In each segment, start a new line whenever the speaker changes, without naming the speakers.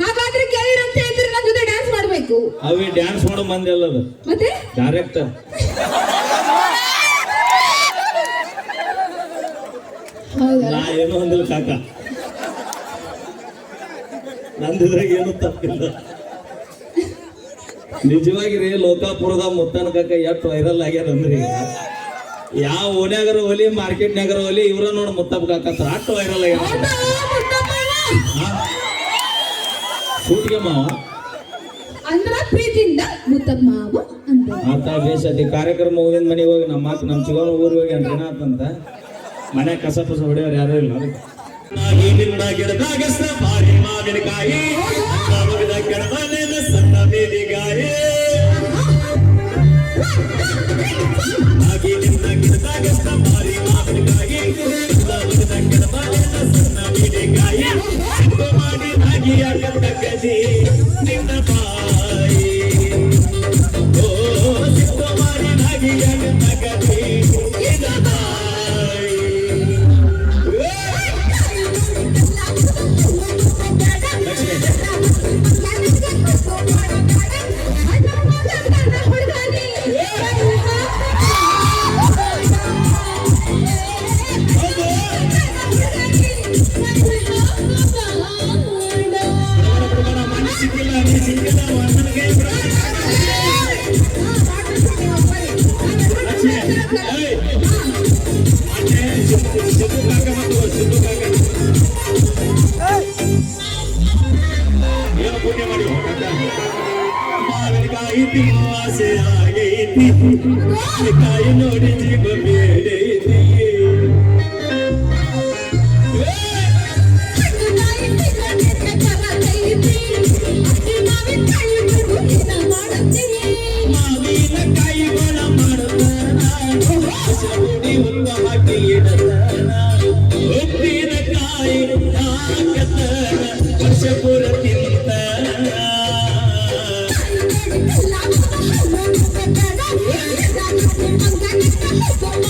ಹಾಗಾದ್ರೆ ಗೆಳೆಯರು ಅಂತ ಹೇಳಿದ್ರೆ ನನ್ನ ಜೊತೆ ಡ್ಯಾನ್ಸ್ ಮಾಡ್ಬೇಕು.
ಅವಿ ಡ್ಯಾನ್ಸ್ ಮಾಡೋ ಮಂದಿ ಅಲ್ಲ ಅದು.
ಮತ್ತೆ?
ಡೈರೆಕ್ಟ್ ನಾ ಏನು ಅಂದಿಲ್ಲ ಕಾಕ. ನಂದಿದ್ರಾಗ ಏನು ತಪ್ಪಿಲ್ಲ. ನಿಜವಾಗಿ ರೀ ಲೋಕಾಪುರದ ಮುತ್ತಾನ ಕಾಕ ಎಷ್ಟು ವೈರಲ್ ಆಗ್ಯಾರ ಅಂದ್ರಿ. ಯಾವ ಓನ್ಯಾಗರ ಒಲಿ ಮಾರ್ಕೆಟ್ನಾಗರ ಒಲಿ ಇವ್ರ ನೋಡಿ ಮುತ್ತಪ್ಪ ಕಾಕ ಅಷ್ಟು ವೈರಲ್ ಆಗ್ಯಾರ? ಸೂಟಿಗೆ ಮಾವ?
ಅಂದ್ರ ಪ್ರೀತಿಯಿಂದ ಮುತ್ತಪ್ಪ ಮಾವ ಅಂತ
ಆತ ಬೇಸತಿ ಕಾರ್ಯಕ್ರಮ ಹೋಗಿದ್ ಮನೆಗೆ ಹೋಗಿ ನಮ್ಮ ಮಾತು ನಮ್ಮ ಚಿಗೋಣ ಊರಿಗೆ ಹೋಗಿ ಅಂತ ಅಂತ ಮನೆ ಕಸ ಪಸ ಹೊಡೆಯೋರು ಯಾರು ಇಲ್ಲ. ಬಾರಿ ಮಾವಿನಕಾಯಿ. ಕಾಯಿ ನೋಡಿ ಜೀವ ಬೇಡೈತಿ Vem,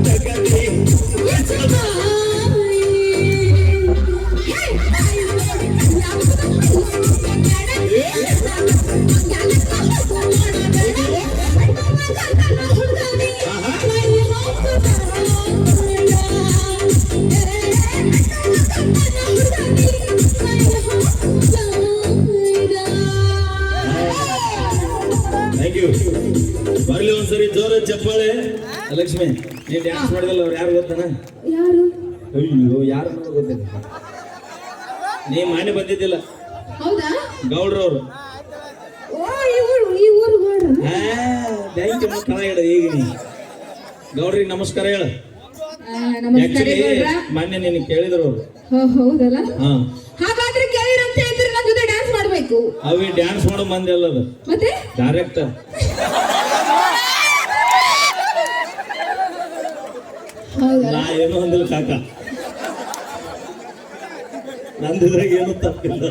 ಲಕ್ಷ್ಮಿ ನೀನ್ ಡ್ಯಾನ್ಸ್ ಮಾಡಿದಲ್ಲ ಅವ್ರು ಯಾರು ಗೊತ್ತಾನ?
ಯಾರು?
ಅಯ್ಯೋ ಯಾರು ಅನ್ನೋದು ಗೊತ್ತಿಲ್ಲ. ನೀ ಮಾನಿ ಬಂದಿದ್ದಿಲ್ಲ.
ಹೌದಾ?
ಗೌಡ್ರವ್ರು.
ಓ ಈ ಊರು ಈ ಊರು ಗೌಡ್ರ.
ಥ್ಯಾಂಕ್ ಯು ಕಣ ಹೇಳ ಈಗ ನೀ ಗೌಡ್ರಿಗೆ ನಮಸ್ಕಾರ ಹೇಳ.
ನಮಸ್ಕಾರ ಗೌಡ್ರ.
ಮೊನ್ನೆ ನಿನ್ನ ಕೇಳಿದ್ರು ಅವ್ರು.
ಹೋ, ಹೌದಲ್ಲ?
ಹಾ.
ಹಾಗಾದ್ರೆ ಹೇಳಿದ್ರೆ ನನ್ನ ಜೊತೆ ಡ್ಯಾನ್ಸ್ ಮಾಡಬೇಕು.
ಅವಿ ಡ್ಯಾನ್ಸ್ ಮಾಡೋ ಮಂದಿ ಅಲ್ಲ ಅದು.
ಮತ್ತೆ?
ಡೈರೆಕ್ಟ್ ನಾ ಏನು ಅಂದಿಲ್ಲ ಕಾಕ. ನಂದಿದ್ರಾಗ ಏನು ತಪ್ಪಿಲ್ಲ.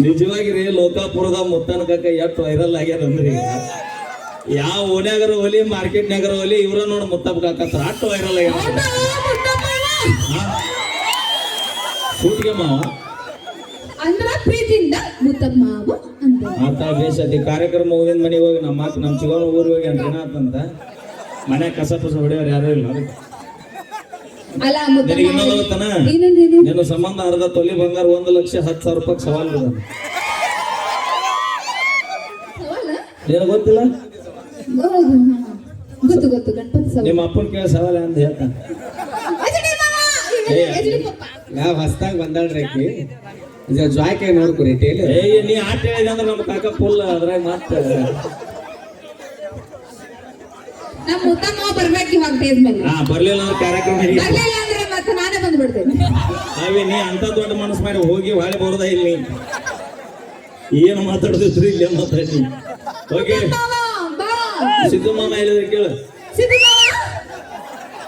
ನಿಜವಾಗಿ ರೀ ಲೋಕಾಪುರದ ಮುತ್ತಾನ ಕಾಕ ಎಷ್ಟು ವೈರಲ್ ಆಗ್ಯಾರ ಅಂದ್ರಿ ಯಾವ ಓನ್ಯಾಗರ ಒಲಿ ಮಾರ್ಕೆಟ್ನಾಗರ ಒಲಿ ಇವ್ರ ನೋಡಿ ಮುತ್ತಪ್ಪ ಕಾಕ ಅಷ್ಟು ವೈರಲ್ ಆಗ್ಯಾರ? ಸೂಟಿಗೆ ಮಾವ.
ಅಂದ್ರ ಪ್ರೀತಿಯಿಂದ ಮುತ್ತಪ್ಪ ಮಾವ ಅಂತ
ಆತ ಬೇಸತಿ ಕಾರ್ಯಕ್ರಮ ಹೋಗಿದ್ ಮನೆಗೆ ಹೋಗಿ ನಮ್ಮ ಮಾತು ನಮ್ಮ ಚಿಗೋಣ ಊರಿಗೆ ಹೋಗಿ ಅಂತ ಅಂತ ಮನೆ ಕಸ ಪಸ ಹೊಡೆಯೋರು ಯಾರು ಇಲ್ಲ.
ಅಲ್ಲ ಮುತ್ತಪ್ಪ
ನಿನಗೆ ಇನ್ನೊಂದು ಗೊತ್ತನ?
ಇನ್ನೊಂದೇನು
ನಿನ್ನ ಸಂಬಂಧ ಅರ್ಧ ತೊಲಿ ಬಂಗಾರ ಒಂದು ಲಕ್ಷ ಹತ್ತು ಸಾವಿರ ರೂಪಾಯಿ ಸವಾಲ್ ಇದೆ. ನಿನಗೆ ಗೊತ್ತಿಲ್ಲ?
ಗೊತ್ತು ಗೊತ್ತು ಗಣಪತಿ ಸವಾಲ.
ನಿಮ್ಮ ಅಪ್ಪನ ಕೇಳ ಸವಾಲ ಅಂತ. ಹೇಳ್ತಾನೆ.
ಯಾವ ಹೊಸ್ದಾಗ್ ಬಂದಾಳ್ರಿ ಆಕಿ. ಜಾಯ್ಕೆ ನೋಡ್ಕೊರಿ ಟೇಲ್
ಏಯ್ ನೀ ಆಟ ಹೇಳಿದ್ರೆ ಅಂದ್ರೆ ನಮ್ಮ ಕಾಕ ಫುಲ್ ಅದ್ರಾಗ ಮತ್ತೆ
ನಮ್ಮ ಮಾವ ಬರ್ಬೇಕು ಇವಾಗ ಸ್ಟೇಜ್ ಮೇಲೆ
ಹಾ ಬರ್ಲಿಲ್ಲ ಅಂದ್ರೆ ಕಾರ್ಯಕ್ರಮ ಹಿಡಿ
ಬರ್ಲಿಲ್ಲ ಅಂದ್ರೆ ಮತ್ತೆ ನಾನೇ ಬಂದ್ಬಿಡ್ತೇನೆ.
ಅವಿ ನೀ ಅಂತ ದೊಡ್ಡ ಮನಸ್ಸು ಮಾಡಿ ಹೋಗಿ ಹೊಳೆ ಬರೋದ ಇಲ್ಲಿ. ಏನು ಮಾತಾಡ್ತಿದ್ರಿ ಇಲ್ಲ ಮಾತಾಡಿ. ಓಕೆ.
ಮಾವ, ಬಾ.
ಸಿದ್ದು ಮಾಮ ಹೇಳಿದ್ರೆ ಕೇಳು.
ಸಿದ್ದು ಮಾವ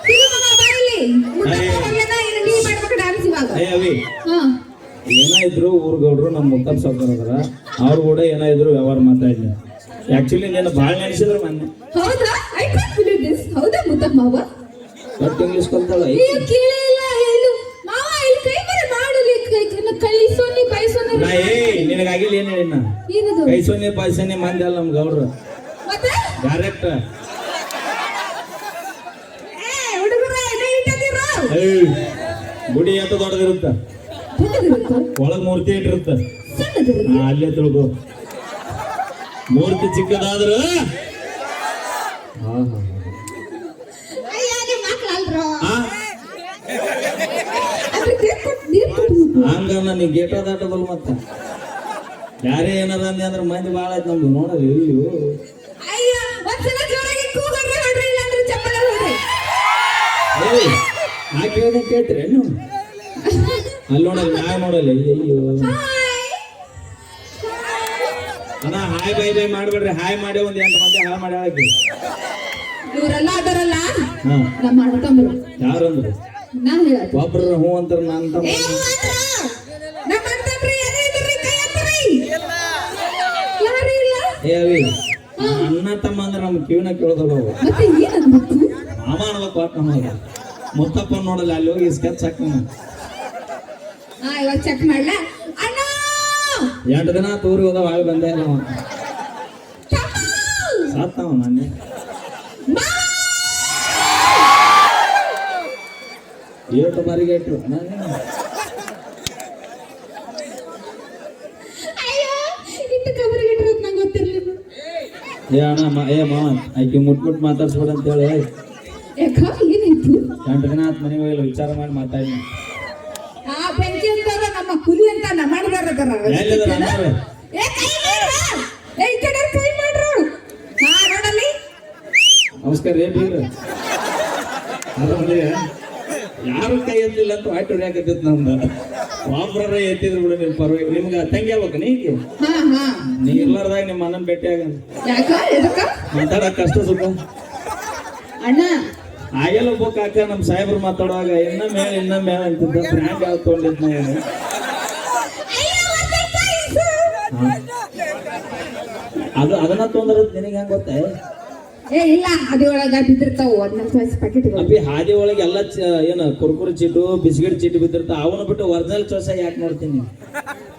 ಸಿದ್ದು ಮಾವ ಇಲ್ಲಿ. ಮುತ್ತಪ್ಪ ಹೋಗ್ಯಾನ, ಇನ್ನು ನೀ ಮಾಡ್ಬೇಕು ಡಾನ್ಸ್ ಇವಾಗ?
ಏ ಅವಿ.
ಹಾ.
ಏನ ಇದ್ರು ಊರ್ಗೌಡ್ರು ನಮ್ಮ ಮುತ್ತಪ್ಪ ಅದಾರ ಅವ್ರು ಕೂಡ ಏನಾಯ್ತು ಇದ್ರು ವ್ಯವಹಾರ ಮಾತಾಡಿಲ್ಲ ಆಕ್ಚುಲಿ ನೀನು ಭಾಳ ನೆನೆಸಿದ್ರು ಮೊನ್ನೆ.
ಹೌದಾ? ಐ ಕಾಂಟ್ ಬಿಲೀವ್ ದಿಸ್ ಹೌದಾ ಮುತ್ತಪ್ಪ ಮಾವ
ಬಟ್ ಇಂಗ್ಲಿಷ್ ಕಲ್ತಾಳ
ಅಯ್ಯೋ ಕೇಳೇ ಇಲ್ಲ ಏನು? ಮಾವ ಇಲ್ಲಿ ಕೈ ಬರ ಮಾಡಲಿ ಕೈ ಕೈ ಸೋನಿ ಬೈ ಸೋನಿ
ನಾ ಏ ನಿನಗಾಗಿಲ್ಲ ಆಗಿಲ್ಲ ಏನು ಹೇಳಿನ
ಏನದು?
ಕೈ ಸೊನ್ನೆ ಪಾಯ್ಸನೆ ಮಂದಿ ಅಲ್ಲ ನಮ್ಮ ಗೌಡ್ರು
ಮತ್ತೆ?
ಡೈರೆಕ್ಟ್
ಏ
ಗುಡಿ ಅಂತ ದೊಡ್ಡದಿರುತ್ತ? ಒಳಗ್ ಮೂರ್ತಿ ಇಟ್ಟಿರುತ್ತೆ. ಅಲ್ಲೇ ತಿಳ್ಕೊ.
ನೀರ್ ಕೊಟ್ಟು
ಹಂಗ. ನನಗೆ ಗೇಟ ದಾಟದಲ್ ಮತ್ತ. ಯಾರೇ ಏನಾರ ಅಂದೆ ಅಂದ್ರೆ ಮಂದಿ ಭಾಳ ಆಯ್ತು ನಮ್ದು ನೋಡಲಿ ಅಯ್ಯೋ
ಅಯ್ಯ ಒಂದ್ಸಲ ಜೋರಾಗಿ ಕೂಗಡ್ರಿ ಹೊಡ್ರಿ ಅಂದ್ರೆ ಚಪ್ಪಲ ಹೊಡ್ರಿ
ಏಯ್ ನಾ ಕೇಳ್ದೆ ಕೇಳ್ತೀರಿ ನೀವು ಅಲ್ಲಿ ನೋಡಲ್ಲ ನಾ ನೋಡಲ್ಲ ಅಯ್ಯೋ
ಹಾಯ್
ಬೈ ಬೈ ಮಾಡ್ಬೇಡ್ರಿ ಹಾಯ್ ಮಾಡಿ ಒಂದ್ ಎಂಟು ಮಂದಿ ಹಾಳ ಮಾಡಿ
ಇವರೆಲ್ಲ ಅದರಲ್ಲ
ಹಾ.
ನಮ್ಮ ಅಣ್ಣ ತಮ್ಮರು
ಯಾರಂದ್ರು
ಹೇಳತ್ತೆ
ಒಬ್ರ ಹ್ಞೂ ಅಂತಾರ ನಾನು ತಮ್ಮ
ಏ ಮಾತ್ರ ನಮ್ಮ ಅಣ್ಣ ತಮ್ರು ಇದ್ರಿ ಕೈ ಎತ್ತಿರಿ. ಯಾರು ಇಲ್ಲ?
ಏ ಅವಿ ಅಣ್ಣ ತಮ್ಮ ಅಂದ್ರೆ ನಮ್ಮ ಕಿವಿನ ಕೇಳೋದಲ್ಲ ಅವು
ಮತ್ತೆ ಏನು ಅನ್ಬೇಕು
ಮಾಮ ಅನ್ಬೇಕು ಒಟ್ಟು ನಮಗೆ ಮುತ್ತಪ್ಪ ನೋಡಲ್ಲ ಅಲ್ಲಿ ಹೋಗಿ ಸ್ಕೆಚ್ ಹಾಕ
ಹಾ ಇವಾಗ ಚೆಕ್ ಮಾಡ್ಲಾ? ಅಣ್ಣ!
ಎಂಟು ದಿನ ತೂರಿ ಹೋದ ಹಾಳು ಬಂದೇ ಇಲ್ಲ! ಸಾತ್ತವ ನಾನೇ.
ಮಾವ!
ಏಟು ಬಾರಿಗೆ ಇಟ್ರು ಏ ಅಣ್ಣ ಏ ಮಾವ ಆಕೆ ಮುಟ್ ಮುಟ್ ಮಾತಾಡ್ಸ್ಬೇಡ
ಅಂತ ಹೇಳಿ
ಗಂಟು ದಿನ ಆತ್ ಮನೆಗೆ ಹೋಗಿಲ್ಲ ವಿಚಾರ ಮಾಡಿ ಮಾತಾಡಿ.
ನಮ್ಮ ಹುಲಿ ಅಂತ ನಮ್ಮ ಮಾಡಿದಾರ
ಎಲ್ಲಿದಾರ ಅಣ್ಣಾವ್ರೆ?
ಏ ಕೈ ಮಾಡ್ರ ಏ ಈ ಕಡೆ ಕೈ ಮಾಡ್ರು ಹಾ ನೋಡಲ್ಲಿ
ನಮಸ್ಕಾರ ಏ ಬೀಗ್ರ ಅದ್ರಲ್ಲಿ ಯಾರು ಕೈ ಎತ್ತಿಲ್ಲ ಅಂತ ವಾಟ್ ಹೊಡ್ಯಾಕತ್ತಿತ್ತು ನಮ್ದು. ಒಬ್ರ ಎತ್ತಿದ್ರು ಬಿಡು ನಿಮ್ ಪರವಾಗಿ ನಿಮ್ಗೆ ತಂಗಿ ಆಗ್ಬೇಕು ನೀಗೆ ನೀ ಇರ್ಲಾರ್ದಾಗ ನಿಮ್ಮ ಅಣ್ಣನ ಭೇಟಿ ಆಗ ಮಾತಾಡಕ್ ಕಷ್ಟ ಸುಖ
ಅಣ್ಣ.
ಆಗೆಲ್ಲ ಒಬ್ಬ ಕಾಕ ನಮ್ಮ ಸಾಹೇಬ್ರು ಮಾತಾಡುವಾಗ ಇನ್ನ ಮೇಲೆ ಇನ್ನ ಮೇಲೆ ಅಂತಿದ್ದ ಬ್ರ್ಯಾಂಡ್ ಯಾವ್ದು ತೊಗೊಂಡಿದ್ ನಾನು ಅದು ಅದನ್ನ ತೊಂದ್ರೆ ನಿನಗೆ ಹೆಂಗ್ ಗೊತ್ತೇ?
ಏ ಇಲ್ಲ ಅದೇ ಒಳಗ ಬಿದ್ದಿರ್ತಾವ ಹದಿನಾಲ್ಕು ವಯಸ್ಸು ಪ್ಯಾಕೆಟ್ಗಳು
ಅಪ್ಪಿ ಹಾದಿ ಒಳಗೆ ಎಲ್ಲ ಏನ ಕುರ್ಕುರಿ ಚೀಟು ಬಿಸ್ಕಿಟ್ ಚೀಟು ಬಿದ್ದಿರ್ತಾವ ಅವನು ಬಿಟ್ಟು ಒರಿಜಿನಲ್ ಚೋಸ ಯಾಕೆ ನೋಡ್ತೀನಿ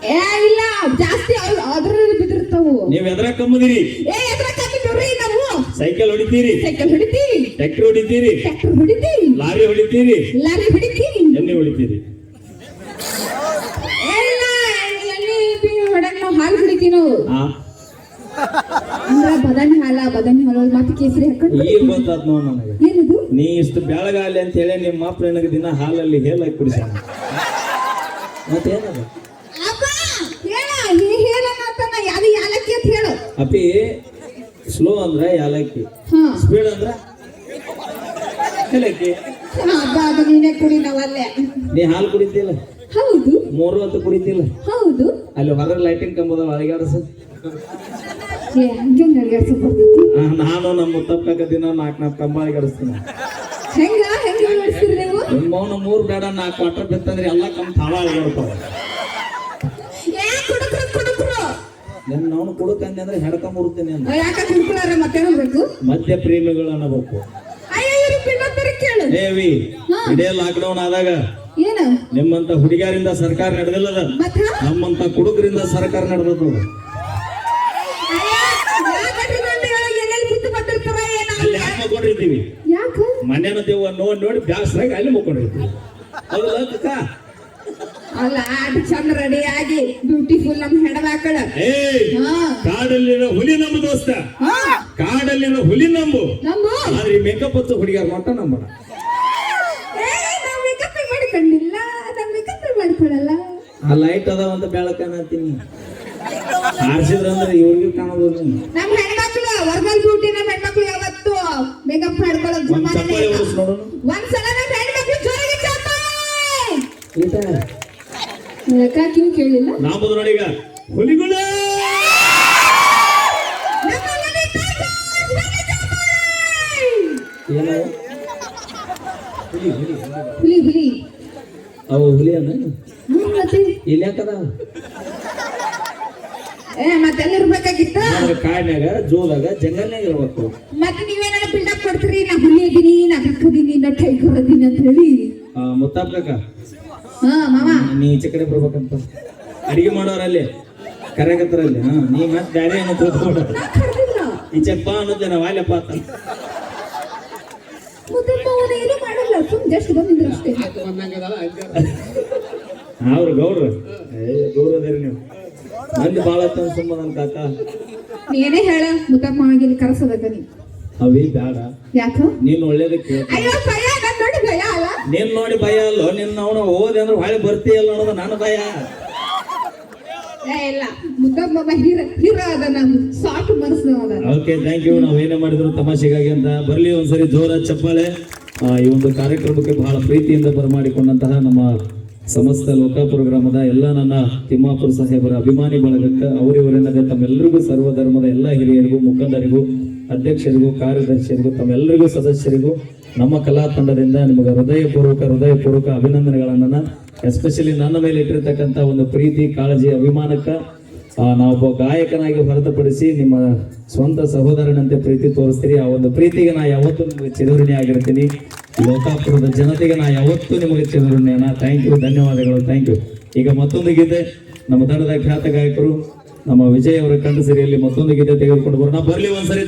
ಏ ಇಲ್ಲ ಜಾಸ್ತಿ ಅದರಲ್ಲಿ ಬಿದ್ದಿರ್ತಾವು.
ನೀವ್ ಎದ್ರ ಕಮ್ಮದಿರಿ
ಏ ಎದ್ರ ಕಮ್ಮಿದ್ರಿ ನಾವು?
ಸೈಕಲ್ ಹೊಡಿತೀರಿ?
ಸೈಕಲ್ ಹೊಡಿತೀವಿ
ಟ್ರ್ಯಾಕ್ಟರ್ ಹೊಡಿತೀರಿ?
ಟ್ರ್ಯಾಕ್ಟರ್ ಹೊಡಿತೀವಿ
ಲಾರಿ ಹೊಡಿತೀರಿ?
ಲಾರಿ ಹೊಡಿತೀವಿ
ಎಣ್ಣೆ ಹೊಡಿತೀರಿ?
ಇಲ್ಲ ಎಲ್ಲಿ ಬಿ ಹೊಡಕ್ ನಾವು ಹಾಲು ಹೊಡಿತೀವಿ ನಾವು. ಅಂದ್ರ ಬದಾಮಿ ಹಾಲ ಬದಾಮಿ ಹಾಲು ಮತ್ತೆ ಕೇಸರಿ ಹಾಕೊಂಡು
ಈಗ ಗೊತ್ತಾತ್ ನೋಡ್ ನನಗೆ.
ಏನದು?
ನೀ ಇಷ್ಟು ಬೆಳಗಾಲಿ ಅಂತ ಹೇಳಿ ನಿಮ್ಮ ಅಪ್ಪ ನನಗೆ ದಿನ ಹಾಲಲ್ಲಿ ಹೇಳಕ್ ಕುಡಿಸ ಮತ್ತೇನದು
ಅಪ್ಪ ಹೇಳ ಹೇ- ಹೇಳಣ್ಣ ಅಂತನ ಯಾವ್ದು ಯಾಲಕ್ಕಿ ಅಂತ ಹೇಳು.
ಅಪ್ಪಿ ಸ್ಲೋ ಅಂದ್ರೆ ಯಾಲಕ್ಕಿ.
ಹಾ.
ಸ್ಪೀಡ್ ಅಂದ್ರೆ? ಏಲಕ್ಕಿ
ಅಬ್ಬಾ ಅದು ನೀನೇ ಕುಡಿ ನಾವಲ್ಲೇ
ನೀ ಹಾಲು ಕುಡಿತಿಲ್ಲ?
ಹೌದು.
ಮೂರು ಹೊತ್ತು ಕುಡಿತಿಲ್ಲ?
ಹೌದು.
ಅಲ್ಲಿ ಹೊರಗೆ ಲೈಟಿಂಗ್ ಕಂಬದ ಅಳಗಾಡಸ. ನಾನು ನಮ್ಮ ತಪ್ಪಕ ದಿನ ನಾಲ್ಕು ನಾಲ್ಕು ಕಂಬ ಗಡಿಸ್ತೀನಿ
ಹೆಂಗ? ಹೆಂಗ ನಡೆಸ್ತೀರಿ ನೀವು?
ನಿಮ್ಮ ಮೌನ ಮೂರು ಬೇಡ ನಾಲ್ಕು ವಾಟರ್ ಬಿತ್ತಂದ್ರೆ ಎಲ್ಲ ಕಮ್ಮಿ ತಾವ ಅಳಗಾಡ್ತಾವ
ಏ ಕುಡುಕ್ರು ಕುಡುಕ್ರು.
ನಿನ್ನ ನಾವು ಕುಡುಕಂದೆ ಅಂದ್ರೆ ಹೆಡ್ಕೊಂಬರ್ತೀನಿ ಅಂತ
ಯಾಕ ಕುಡ್ಕೊಳ್ಳಾರ ಮತ್ತೆ ಹೇಳ್ಬೇಕು?
ಮಧ್ಯ ಪ್ರೇಮಿಗಳು ಅನ್ನಬೇಕು.
ಅಯ್ಯೋ
ಇದೇ ಲಾಕ್ಡೌನ್ ಆದಾಗ ನಿಮ್ಮಂತ ಹುಡುಗಿಯರಿಂದ ಸರ್ಕಾರ ನಡೆದಿಲ್ಲದ? ನಮ್ಮಂತ ಕುಡುಕರಿಂದ ಸರ್ಕಾರ ನಡೆದದ್ದು
ಎಲ್ಲೆಲ್ಲಿ ಬಿದ್ದು ಬಂದಿರ್ತಾರ ಏನ
ಅಲ್ಲಿ ಯಾಕೆ? ಮನೇನ ದೇವ ನೋಡಿ ನೋಡಿ ಬ್ಯಾಸ್ರಾಗಿ ಅಲ್ಲಿ ಮುಕ್ಕೊಂಡಿರ್ತೀವಿ
ಅಲ್ಲ ಚಂದ ರೆಡಿ ಆಗಿ ಬ್ಯೂಟಿಫುಲ್ ನಮ್
ಕಾಡಲ್ಲಿರೋ ಹುಲಿ ನಮ್ಮ ದೋಸ್ತ.
ಹಾ.
ಕಾಡಲ್ಲಿರೋ ಹುಲಿ ನಂಬು.
ನಮ್ಮು
ಆದ್ರೆ ಈ ಮೇಕಪ್ ಹೊತ್ತು ಹುಡುಗಿಯರ್ ಮಟ್ಟ
ನಮ್ಮ ಮಾಡ್ಕೊಂಡಿಲ್ಲ ನಾವ್ ಮೇಕಪ್ ಮಾಡ್ಕೊಳಲ್ಲ
ಆ ಲೈಟ್ ಅದಾವ ಅಂತ ಬೆಳಕನ್ನತ್ತೀನಿ ಆರ್ಸಿದ್ರಂದ್ರೆ ಇವ್ರಿಗೆ ಕಾಣಬಹುದು
ನಮ್ಮ ಹೆಣ್ಮಕ್ಳು ವರ್ಗಲ್ ಬ್ಯೂಟಿ ನಮ್ ಹೆಣ್ಮಕ್ಳು ಯಾವತ್ತು ಮೇಕಪ್ ಮಾಡ್ಕೊಳ್ಳೋದ್
ಒಂದ್
ಜಮಾನೆ
ನೋಡೋಣ
ಒಂದ್ಸಲ ನಮ್ ಹೆಣ್ಮಕ್ಳು ಜೋರಾಗಿ ಚಪ್ಪಾಳೆ ಯಾಕಿನ್ ಕೇಳಿಲ್ಲ?
ನಾವು ನೋಡಿ ಈಗ ಹುಲಿಗಳೇ ಹುಲಿ ಹುಲಿ ಹುಲಿ. ಅವು ಅನ್ನ ಇಲ್ಲಿ
ಏ
ಆದ್ರೆ ಕಾಡ್ನ್ಯಾಗ ಜೋದಾಗ ಜಂಗಲ್ನಾಗ ಇರ್ಬೇಕು.
ಮತ್ತೆ? ಬಿಲ್ಡಪ್ ಕೊಡ್ತೀರಿ ನಾ ಹುಲಿ ಇದೀನಿ ನಾ ಕಕ್ಕದೀನಿ ನಾ ಕೈ ಅಂತ ಹೇಳಿ.
ಆ, ಮುತ್ತಾಪ್ ಕಾಕ
ಹಾ ಮಾಮಾ
ನೀ ಈಚೆ ಕಡೆ ಬರ್ಬೇಕಂತ. ಅಡಿಗೆ ಮಾಡೋರಲ್ಲಿ ಕರೆಗತ್ತರಲ್ಲಿ ಹಾ ನೀ ಮತ್ತೆ ಬ್ಯಾರೆ ಏನೋ ಕೂತ್ಕೊಂಡ ಈಚೆಪ್ಪ ನಾವು ವಾಲ್ಯಪ್ಪ ಅಂತ.
ಏನು ಮಾಡಲ್ಲ ಸುಮ್ ಜಸ್ಟ್ ಬಂದಿದ್ರು ಅಷ್ಟೇ.
ಅವ್ರು ಗೌಡ್ರು. ನೀವು. ಮಂದಿ ಭಾಳ ಸುಮ್ಮ ನನ್ನ ಕಾಕ.
ನೀನೇ ಹೇಳ ಮುದ್ದಮ್ಮ ಆಗಿಲ್ಲಿ ಕರ್ಸಬೇಕ ನೀ
ಅವಿ ಬೇಡ
ಯಾಕ?
ನೀನ್ ಒಳ್ಳೇದಕ್ಕೆ
ಅಯ್ಯೋ ಭಯ ನನ್ ನೋಡಿ ಭಯ ಅಲ್ಲ?
ನೀನ್ ನೋಡಿ ಭಯ ಅಲ್ಲೋ? ನಿನ್ನ ಅವನು ಓದಿ ಅಂದ್ರೆ ಹೊಳೆ ಬರ್ತೀಯಲ್ಲ ಅನ್ನೋದು ನನ್ನ ಭಯ.
ಏ ಇಲ್ಲ. ಮುದ್ದಮ್ಮ ಹೀರ ಹೀರ ಅದ ನಾನು ಸಾಫ್ಟ್ ಅದ.
ಓಕೆ ಥ್ಯಾಂಕ್ ಯು ನಾವು ಏನೇ ಮಾಡಿದ್ರು ತಮಾಷೆಗಾಗಿ ಅಂತ. ಬರ್ಲಿ ಒಂದ್ಸರಿ ಜೋರ ಚಪ್ಪಾಳೆ. ಆ, ಈ ಒಂದು ಕಾರ್ಯಕ್ರಮಕ್ಕೆ ಬಹಳ ಪ್ರೀತಿಯಿಂದ ಬರಮಾಡಿಕೊಂಡಂತಹ ನಮ್ಮ ಸಮಸ್ತ ಲೋಕಾಪುರ ಗ್ರಾಮದ ಎಲ್ಲ ನನ್ನ ತಿಮ್ಮಾಪುರ ಸಾಹೇಬರ ಅಭಿಮಾನಿ ಬಳಗಕ್ಕೆ ಅವರಿವರೆನ್ನದೆ ತಮ್ಮೆಲ್ಲರಿಗೂ ಸರ್ವಧರ್ಮದ ಎಲ್ಲ ಹಿರಿಯರಿಗೂ ಮುಖಂಡರಿಗೂ ಅಧ್ಯಕ್ಷರಿಗೂ, ಕಾರ್ಯದರ್ಶಿಯರಿಗೂ, ತಮ್ಮೆಲ್ಲರಿಗೂ, ಸದಸ್ಯರಿಗೂ ನಮ್ಮ ಕಲಾ ತಂಡದಿಂದ ನಿಮಗೆ ಹೃದಯಪೂರ್ವಕ ಹೃದಯಪೂರ್ವಕ ಅಭಿನಂದನೆಗಳನ್ನ ಎಸ್ಪೆಷಲಿ ನನ್ನ ಮೇಲೆ ಇಟ್ಟಿರ್ತಕ್ಕಂಥ ಒಂದು ಪ್ರೀತಿ, ಕಾಳಜಿ, ಅಭಿಮಾನಕ್ಕೆ ನಾವೊಬ್ಬ ಗಾಯಕನಾಗಿ ಹೊರತುಪಡಿಸಿ ನಿಮ್ಮ ಸ್ವಂತ ಸಹೋದರನಂತೆ ಪ್ರೀತಿ ತೋರಿಸ್ತೀರಿ. ಆ ಒಂದು ಪ್ರೀತಿಗೆ ನಾ ಯಾವತ್ತೂ ನಿಮಗೆ ಚಿರಋಣಿ ಆಗಿರ್ತೀನಿ. ಲೋಕಾಪುರದ ಜನತೆಗೆ ನಾ ಯಾವತ್ತೂ ನಿಮಗೆ ಚಿರಋಣಿಯನ್ನ ಥ್ಯಾಂಕ್ ಯು ಧನ್ಯವಾದಗಳು. ಥ್ಯಾಂಕ್ ಯು ಈಗ ಮತ್ತೊಂದು ಗೀತೆ. ನಮ್ಮ ತಂಡದ ಖ್ಯಾತ ಗಾಯಕರು, ನಮ್ಮ ವಿಜಯ್ ಅವರ ಕಂಡು ಸಿರಿಯಲ್ಲಿ ಮತ್ತೊಂದು ಗೀತೆ ತೆಗೆದುಕೊಂಡು ಬರೋಣ. ಬರ್ಲಿ ಒಂದ್ಸರಿ.